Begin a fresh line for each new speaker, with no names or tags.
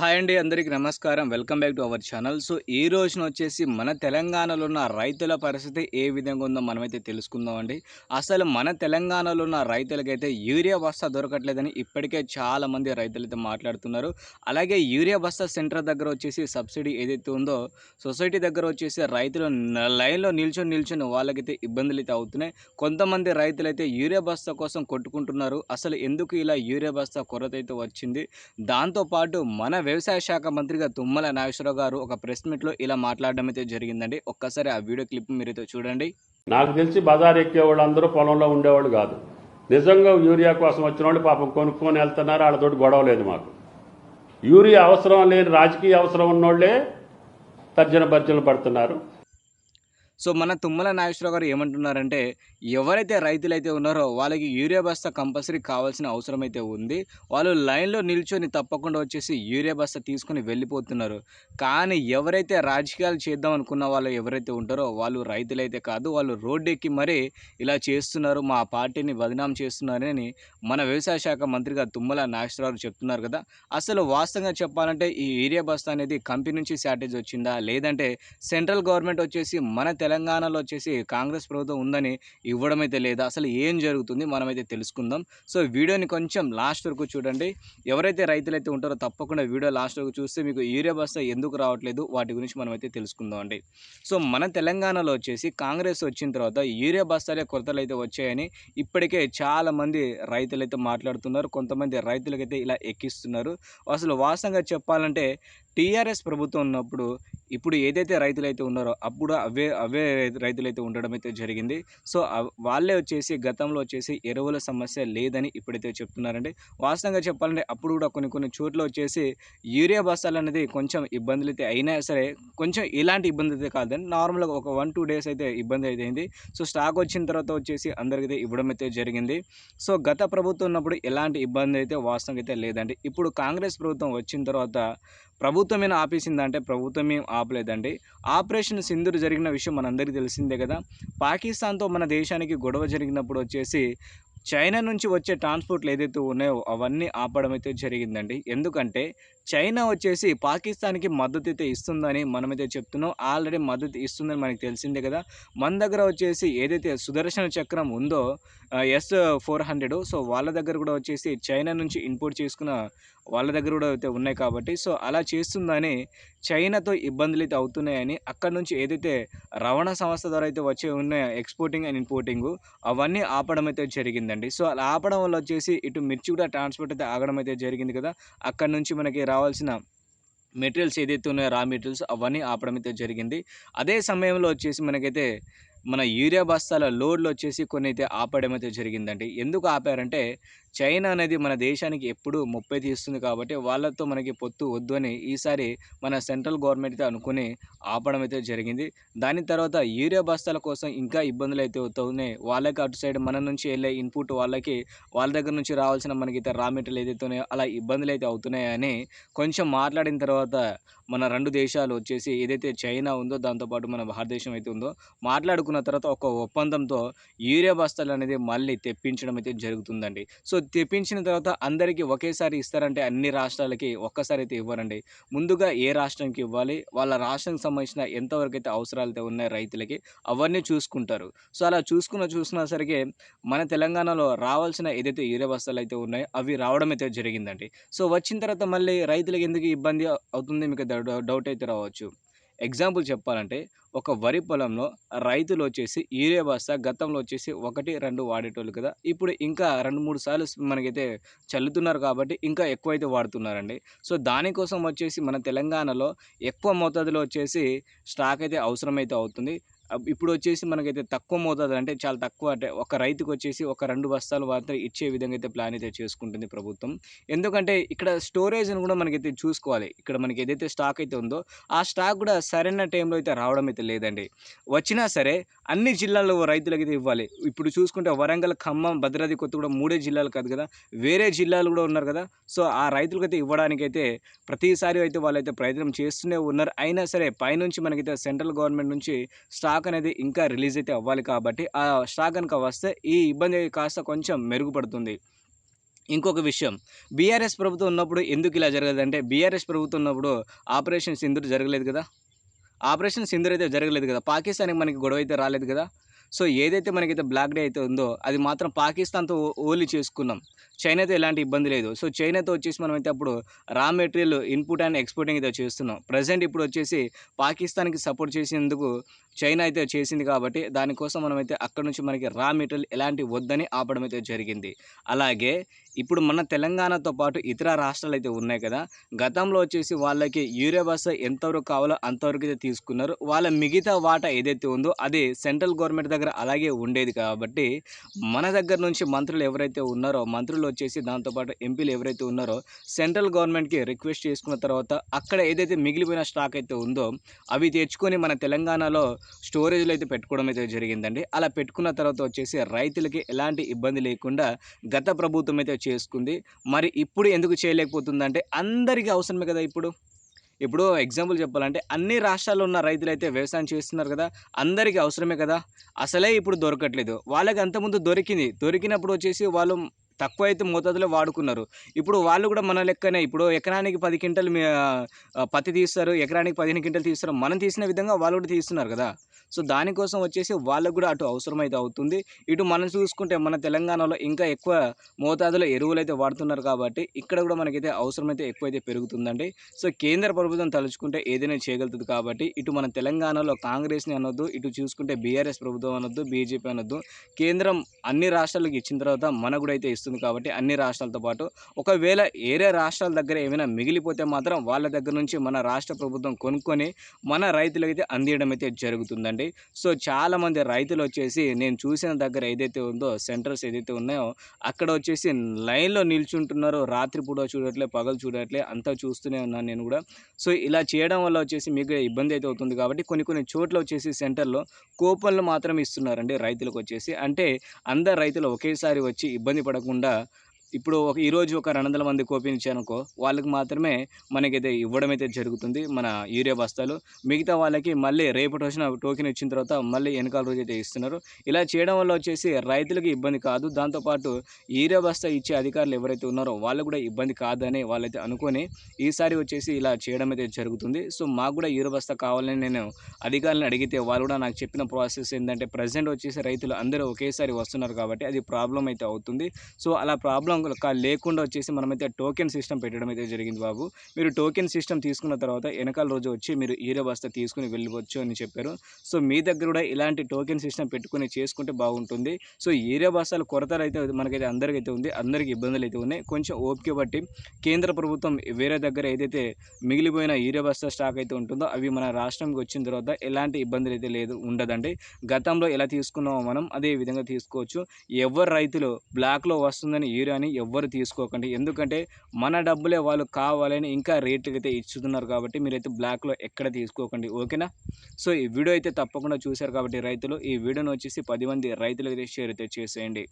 Hi అండి అందరికీ నమస్కారం. Welcome back to our channel. So ఈ రోజున వచ్చేసి మన తెలంగాణలో ఉన్న రైతుల పరిస్థితి ఏ విధంగా ఉందో మనమైతే తెలుసుకుందామండి. అసలు మన తెలంగాణలో ఉన్న రైతులకైతే యూరియా బస్తా దొరకట్లేదని ఇప్పటికే చాలామంది రైతులు అయితే మాట్లాడుతున్నారు. అలాగే యూరియా బస్తా సెంటర్ దగ్గర వచ్చేసి సబ్సిడీ ఏదైతే ఉందో సొసైటీ దగ్గర వచ్చేసి రైతులు లైన్లో నిల్చొని నిల్చొని వాళ్ళకైతే ఇబ్బందులు అయితే అవుతున్నాయి. కొంతమంది రైతులైతే యూరియా బస్తా కోసం కొట్టుకుంటున్నారు. అసలు ఎందుకు ఇలా యూరియా బస్తా కొరత అయితే వచ్చింది దాంతోపాటు మన వ్యవసాయ శాఖ మంత్రిగా తుమ్మల నాగేశ్వరరావు గారు ఒక ప్రెస్ మీట్లో ఇలా మాట్లాడడం అయితే జరిగిందండి. ఒక్కసారి ఆ వీడియో క్లిప్ మీరైతే చూడండి.
నాకు తెలిసి బజార్ ఎక్కే వాళ్ళందరూ పొలంలో ఉండేవాళ్ళు కాదు. నిజంగా యూరియా కోసం వచ్చిన వాళ్ళు పాపం కొనుక్కొని వెళ్తున్నారు వాళ్ళతోటి గొడవ లేదు మాకు. యూరియా అవసరం లేని రాజకీయ అవసరం ఉన్నోళ్ళే తర్జన భర్జనలు పడుతున్నారు.
సో మన తుమ్మల నాగేశ్వరరావు గారు ఏమంటున్నారంటే ఎవరైతే రైతులైతే ఉన్నారో వాళ్ళకి యూరియా బస్తా కంపల్సరీ కావాల్సిన అవసరం అయితే ఉంది. వాళ్ళు లైన్లో నిల్చొని తప్పకుండా వచ్చేసి యూరియా బస్తా తీసుకొని వెళ్ళిపోతున్నారు. కానీ ఎవరైతే రాజకీయాలు చేద్దాం అనుకున్న వాళ్ళు ఎవరైతే ఉంటారో వాళ్ళు రైతులైతే కాదు వాళ్ళు రోడ్డు ఎక్కి మరీ ఇలా చేస్తున్నారు మా పార్టీని బదనాం చేస్తున్నారని మన వ్యవసాయ శాఖ మంత్రిగా తుమ్మల నాగేశ్వరరావు చెప్తున్నారు కదా. అసలు వాస్తవంగా చెప్పాలంటే ఈ యూరియా బస్తా అనేది కంపెనీ నుంచి షార్టేజ్ వచ్చిందా? లేదంటే సెంట్రల్ గవర్నమెంట్ వచ్చేసి మన తెలంగాణలో వచ్చేసి కాంగ్రెస్ ప్రభుత్వం ఉందని ఇవ్వడం అయితే లేదా. అసలు ఏం జరుగుతుంది మనమైతే తెలుసుకుందాం. సో వీడియోని కొంచెం లాస్ట్ వరకు చూడండి. ఎవరైతే రైతులైతే ఉంటారో తప్పకుండా వీడియో లాస్ట్ వరకు చూస్తే మీకు యూరియా బస్తా ఎందుకు రావట్లేదు? వాటి గురించి మనమైతే తెలుసుకుందాం అండి. సో మన తెలంగాణలో వచ్చేసి కాంగ్రెస్ వచ్చిన తర్వాత యూరియా బస్తాలే కొరతలు అయితే వచ్చాయని ఇప్పటికే చాలామంది రైతులైతే రైతులు అయితే మాట్లాడుతున్నారు. కొంతమంది రైతులకైతే ఇలా ఎక్కిస్తున్నారు. అసలు వాస్తవంగా చెప్పాలంటే టీఆర్ఎస్ ప్రభుత్వం ఉన్నప్పుడు ఇప్పుడు ఏదైతే రైతులైతే ఉన్నారో అప్పుడు అవే అవే రైతులైతే ఉండడం అయితే జరిగింది. సో వాళ్ళే వచ్చేసి గతంలో వచ్చేసి ఎరువుల సమస్య లేదని ఇప్పుడైతే చెప్తున్నారండి. వాస్తవంగా చెప్పాలంటే అప్పుడు కూడా కొన్ని కొన్ని చోట్ల వచ్చేసి యూరియా బస్తాలు అనేది కొంచెం ఇబ్బందులు అయితే అయినా సరే కొంచెం ఇలాంటి ఇబ్బంది అయితే కాదని నార్మల్గా ఒక వన్ టూ డేస్ అయితే ఇబ్బంది అయితే అయింది. సో స్టాక్ వచ్చిన తర్వాత వచ్చేసి అందరికైతే ఇవ్వడం అయితే జరిగింది. సో గత ప్రభుత్వం ఉన్నప్పుడు ఎలాంటి ఇబ్బంది అయితే వాస్తవంగా అయితే లేదండి. ఇప్పుడు కాంగ్రెస్ ప్రభుత్వం వచ్చిన తర్వాత ప్రభుత్వమైన ఆపేసిందంటే ప్రభుత్వం ఏం ఆపలేదండి. ఆపరేషన్ సింధూర్ జరిగిన విషయం మనందరికీ తెలిసిందే కదా. పాకిస్తాన్తో మన దేశానికి గొడవ జరిగినప్పుడు వచ్చేసి చైనా నుంచి వచ్చే ట్రాన్స్పోర్ట్లు ఏదైతే ఉన్నాయో అవన్నీ ఆపడం అయితే జరిగిందండి. ఎందుకంటే చైనా వచ్చేసి పాకిస్తాన్కి మద్దతు అయితే ఇస్తుందని మనమైతే చెప్తున్నాం. ఆల్రెడీ మద్దతు ఇస్తుందని మనకి తెలిసిందే కదా. మన దగ్గర వచ్చేసి ఏదైతే సుదర్శన చక్రం ఉందో ఎస్ ఫోర్ హండ్రెడ్. సో వాళ్ళ దగ్గర కూడా వచ్చేసి చైనా నుంచి ఇంపోర్ట్ చేసుకున్న వాళ్ళ దగ్గర కూడా అయితే ఉన్నాయి కాబట్టి సో అలా చేస్తుందని చైనాతో ఇబ్బందులు అయితే అవుతున్నాయని అక్కడ నుంచి ఏదైతే రవాణా సంస్థ ద్వారా అయితే వచ్చే ఉన్నాయో ఎక్స్పోర్టింగ్ అండ్ ఇంపోర్టింగ్ అవన్నీ ఆపడం అయితే జరిగిందండి. సో అలా ఆపడం వల్ల వచ్చేసి ఇటు మిర్చి కూడా ట్రాన్స్పోర్ట్ అయితే ఆగడం అయితే జరిగింది కదా అక్కడ నుంచి మనకి రావాల్సిన మెటీరియల్స్ ఏదైతే ఉన్నాయో రా మెటీరియల్స్ అవన్నీ ఆపడం అయితే జరిగింది. అదే సమయంలో వచ్చేసి మనకైతే మన యూరియా బస్తాల లోడ్లు వచ్చేసి కొన్ని అయితే ఆపడం అయితే జరిగిందండి. ఎందుకు ఆపారంటే చైనా అనేది మన దేశానికి ఎప్పుడు ముప్పై తీస్తుంది కాబట్టి వాళ్ళతో మనకి పొత్తు వద్దు అని ఈసారి మన సెంట్రల్ గవర్నమెంట్ అయితే అనుకుని ఆపడం అయితే జరిగింది. దాని తర్వాత యూరియా బస్తాల కోసం ఇంకా ఇబ్బందులు అయితే అవుతున్నాయి వాళ్ళకి అటు సైడ్ మన నుంచి వెళ్ళే ఇన్పుట్ వాళ్ళకి వాళ్ళ దగ్గర నుంచి రావాల్సిన మనకైతే రా మెటీరియల్ ఏదైతే ఉన్నాయో అలా ఇబ్బందులు అయితే అవుతున్నాయని కొంచెం మాట్లాడిన తర్వాత మన రెండు దేశాలు వచ్చేసి ఏదైతే చైనా ఉందో దాంతోపాటు మన భారతదేశం అయితే ఉందో మాట్లాడుకున్న తర్వాత ఒక ఒప్పందంతో యూరియా బస్తాలు అనేది మళ్ళీ తెప్పించడం అయితే జరుగుతుందండి. సో తెప్పించిన తర్వాత అందరికీ ఒకేసారి ఇస్తారంటే అన్ని రాష్ట్రాలకి ఒక్కసారి అయితే ఇవ్వరండి. ముందుగా ఏ రాష్ట్రానికి ఇవ్వాలి? వాళ్ళ రాష్ట్రానికి సంబంధించిన ఎంతవరకు అయితే అవసరాలు అయితే ఉన్నాయి రైతులకి అవన్నీ చూసుకుంటారు. సో అలా చూసుకున్న చూసినా సరికి మన తెలంగాణలో రావాల్సిన ఏదైతే యూరియా బస్తాలు అయితే ఉన్నాయో అవి రావడం అయితే జరిగిందండి. సో వచ్చిన తర్వాత మళ్ళీ రైతులకు ఎందుకు ఇబ్బంది అవుతుంది? మీకు డౌట్ అయితే రావచ్చు. ఎగ్జాంపుల్ చెప్పాలంటే ఒక వరి పొలంలో రైతులు వచ్చేసి యూరియా బస్తా గతంలో వచ్చేసి ఒకటి రెండు వాడేటోళ్ళు కదా. ఇప్పుడు ఇంకా రెండు మూడు సార్లు మనకైతే చల్లుతున్నారు కాబట్టి ఇంకా ఎక్కువైతే వాడుతున్నారండి. సో దానికోసం వచ్చేసి మన తెలంగాణలో ఎక్కువ మోతాదులో వచ్చేసి స్టాక్ అయితే అవసరమైతే అవుతుంది. ఇప్పుడు వచ్చేసి మనకైతే తక్కువ మోతాదు. అంటే చాలా తక్కువ అంటే ఒక రైతుకు వచ్చేసి ఒక రెండు బస్తాలు మాత్రం ఇచ్చే విధంగా అయితే ప్లాన్ అయితే చేసుకుంటుంది ప్రభుత్వం. ఎందుకంటే ఇక్కడ స్టోరేజ్ని కూడా మనకైతే చూసుకోవాలి. ఇక్కడ మనకి ఏదైతే స్టాక్ అయితే ఉందో ఆ స్టాక్ కూడా సరైన టైంలో అయితే రావడం అయితే లేదండి. వచ్చినా సరే అన్ని జిల్లాల్లో రైతులకి అయితే ఇవ్వాలి. ఇప్పుడు చూసుకుంటే వరంగల్ ఖమ్మం భద్రాద్రి కూడా మూడే జిల్లాలు కాదు కదా? వేరే జిల్లాలు కూడా ఉన్నారు కదా? సో ఆ రైతులకి అయితే అయితే ప్రతిసారి అయితే వాళ్ళైతే ప్రయత్నం చేస్తూనే ఉన్నారు. అయినా సరే పైనుంచి మనకైతే సెంట్రల్ గవర్నమెంట్ నుంచి స్టాక్ స్టాక్ అనేది ఇంకా రిలీజ్ అయితే అవ్వాలి కాబట్టి ఆ స్టాక్ కనుక వస్తే ఈ ఇబ్బంది కాస్త కొంచెం మెరుగుపడుతుంది. ఇంకొక విషయం. బీఆర్ఎస్ ప్రభుత్వం ఉన్నప్పుడు ఎందుకు ఇలా జరగలేదంటే బీఆర్ఎస్ ప్రభుత్వం ఉన్నప్పుడు ఆపరేషన్ సింధూర్ జరగలేదు కదా? ఆపరేషన్ సింధూర్ అయితే జరగలేదు కదా? పాకిస్తాన్కి మనకి గొడవ అయితే రాలేదు కదా? సో ఏదైతే మనకైతే బ్లాక్ డే అయితే ఉందో అది మాత్రం పాకిస్తాన్తో ఓలి చేసుకున్నాం. చైనాతో ఎలాంటి ఇబ్బంది లేదు. సో చైనాతో వచ్చేసి మనం అయితే అప్పుడు raw material input and exporting అయితే చేస్తున్నాం. ప్రజెంట్ ఇప్పుడు వచ్చేసి పాకిస్తాన్కి సపోర్ట్ చేసేందుకు చైనా అయితే చేసింది కాబట్టి దానికోసం మనమైతే అక్కడ నుంచి మనకి రా మెటీరియల్ ఎలాంటి వద్దని ఆపడం అయితే జరిగింది. అలాగే ఇప్పుడు మన తెలంగాణతో పాటు ఇతర రాష్ట్రాలు అయితే ఉన్నాయి కదా గతంలో వచ్చేసి వాళ్ళకి యూరియా బస్ ఎంతవరకు కావాలో అంతవరకు అయితే తీసుకున్నారు. వాళ్ళ మిగతా వాటా ఏదైతే ఉందో అది సెంట్రల్ గవర్నమెంట్ దగ్గర అలాగే ఉండేది కాబట్టి మన దగ్గర నుంచి మంత్రులు ఎవరైతే ఉన్నారో మంత్రులు వచ్చేసి దాంతోపాటు ఎంపీలు ఎవరైతే ఉన్నారో సెంట్రల్ గవర్నమెంట్కి రిక్వెస్ట్ చేసుకున్న తర్వాత అక్కడ ఏదైతే మిగిలిపోయిన స్టాక్ అయితే ఉందో అవి తెచ్చుకొని మన తెలంగాణలో స్టోరేజ్లో అయితే పెట్టుకోవడం అయితే జరిగిందండి. అలా పెట్టుకున్న తర్వాత వచ్చేసి రైతులకి ఎలాంటి ఇబ్బంది లేకుండా గత ప్రభుత్వం అయితే చేసుకుంది. మరి ఇప్పుడు ఎందుకు చేయలేకపోతుందంటే అందరికీ అవసరమే కదా ఇప్పుడు. ఇప్పుడు ఎగ్జాంపుల్ చెప్పాలంటే అన్ని రాష్ట్రాల్లో ఉన్న రైతులు అయితే వ్యవసాయం చేస్తున్నారు కదా అందరికీ అవసరమే కదా. అసలే ఇప్పుడు దొరకట్లేదు. వాళ్ళకి అంతకుముందు దొరికింది. దొరికినప్పుడు వచ్చేసి వాళ్ళు తక్కువ అయితే మోతాదులో వాడుకున్నారు. ఇప్పుడు వాళ్ళు కూడా మన లెక్కనే ఇప్పుడు ఎకరానికి పది క్వింటల్ పత్తి తీస్తారు ఎకరానికి పదిహేను క్వింటల్ తీస్తారు మనం తీసిన విధంగా వాళ్ళు కూడా తీస్తున్నారు కదా. సో దానికోసం వచ్చేసి వాళ్ళకు కూడా అటు అవసరమైతే అవుతుంది. ఇటు మనం చూసుకుంటే మన తెలంగాణలో ఇంకా ఎక్కువ మోతాదులో ఎరువులు అయితే వాడుతున్నారు కాబట్టి ఇక్కడ కూడా మనకైతే అవసరమైతే అయితే ఎక్కువైతే పెరుగుతుందండి. సో కేంద్ర ప్రభుత్వం తలుచుకుంటే ఏదైనా చేయగలుగుతుంది కాబట్టి ఇటు మన తెలంగాణలో కాంగ్రెస్ని అనొద్దు ఇటు చూసుకుంటే బీఆర్ఎస్ ప్రభుత్వం అనొద్దు బీజేపీ అనొద్దు. కేంద్రం అన్ని రాష్ట్రాలకు ఇచ్చిన తర్వాత మనకు కూడా అయితే ఇస్తుంది కాబట్టి అన్ని రాష్ట్రాలతో పాటు ఒకవేళ ఏరే రాష్ట్రాల దగ్గర ఏమైనా మిగిలిపోతే మాత్రం వాళ్ళ దగ్గర నుంచి మన రాష్ట్ర ప్రభుత్వం కొనుక్కొని మన రైతులకైతే అందియడం అయితే జరుగుతుందండి. సో చాలామంది రైతులు వచ్చేసి నేను చూసిన దగ్గర ఏదైతే ఉందో సెంటర్స్ ఏదైతే ఉన్నాయో అక్కడ వచ్చేసి లైన్లో నిల్చుంటున్నారో. రాత్రిపూట చూడట్లే పగలు చూడట్లే అంతా చూస్తూనే ఉన్నాను నేను కూడా. సో ఇలా చేయడం వల్ల వచ్చేసి మీకు ఇబ్బంది అయితే అవుతుంది కాబట్టి కొన్ని కొన్ని చోట్ల వచ్చేసి సెంటర్లో కూపన్లు మాత్రం ఇస్తున్నారండి రైతులకు వచ్చేసి. అంటే అందరు రైతులు ఒకేసారి వచ్చి ఇబ్బంది పడకుండా ఇప్పుడు ఒక ఈరోజు ఒక రెండు వందల మంది కోపించానుకో వాళ్ళకి మాత్రమే మనకైతే ఇవ్వడం అయితే జరుగుతుంది మన యూరియా బస్తాలు. మిగతా వాళ్ళకి మళ్ళీ రేపటి వచ్చిన టోకెన్ ఇచ్చిన తర్వాత మళ్ళీ వెనకాల రోజు అయితే ఇస్తున్నారు. ఇలా చేయడం వల్ల వచ్చేసి రైతులకు ఇబ్బంది కాదు. దాంతోపాటు యూరియా బస్తా ఇచ్చే అధికారులు ఎవరైతే ఉన్నారో వాళ్ళు కూడా ఇబ్బంది కాదని వాళ్ళైతే అనుకొని ఈసారి వచ్చేసి ఇలా చేయడం అయితే జరుగుతుంది. సో మాకు కూడా యూరియా బస్తా కావాలని నేను అధికారులను అడిగితే వాళ్ళు కూడా నాకు చెప్పిన ప్రాసెస్ ఏంటంటే ప్రజెంట్ వచ్చేసి రైతులు అందరూ ఒకేసారి వస్తున్నారు కాబట్టి అది ప్రాబ్లం అయితే అవుతుంది. సో అలా ప్రాబ్లం లేకుండా వచ్చేసి మనమైతే టోకెన్ సిస్టమ్ పెట్టడం అయితే జరిగింది బాబు. మీరు టోకెన్ సిస్టమ్ తీసుకున్న తర్వాత వెనకాల రోజు వచ్చి మీరు ఈరే బస్తా తీసుకుని వెళ్ళవచ్చు అని చెప్పారు. సో మీ దగ్గర కూడా ఇలాంటి టోకెన్ సిస్టమ్ పెట్టుకుని చేసుకుంటే బాగుంటుంది. సో ఈరే బస్తాలు కొరత అయితే మనకైతే అందరికైతే ఉంది. అందరికీ ఇబ్బందులు అయితే ఉన్నాయి. కొంచెం ఓపిక బట్టి కేంద్ర ప్రభుత్వం వేరే దగ్గర ఏదైతే మిగిలిపోయిన ఈరే బస్తా స్టాక్ అయితే ఉంటుందో అవి మన రాష్ట్రంకి వచ్చిన తర్వాత ఎలాంటి ఇబ్బందులు అయితే లేదు ఉండదండి. గతంలో ఎలా తీసుకున్నామో మనం అదే విధంగా తీసుకోవచ్చు. ఎవరు రైతులు బ్లాక్లో వస్తుందని యూరియాని ఎవ్వరు తీసుకోకండి. ఎందుకంటే మన డబ్బులే వాళ్ళు కావాలని ఇంకా రేట్లు అయితే ఇచ్చుతున్నారు కాబట్టి మీరైతే బ్లాక్లో ఎక్కడ తీసుకోకండి. ఓకేనా? సో ఈ వీడియో అయితే తప్పకుండా చూశారు కాబట్టి రైతులు ఈ వీడియోని వచ్చేసి పది మంది రైతులకి షేర్ అయితే చేసేయండి.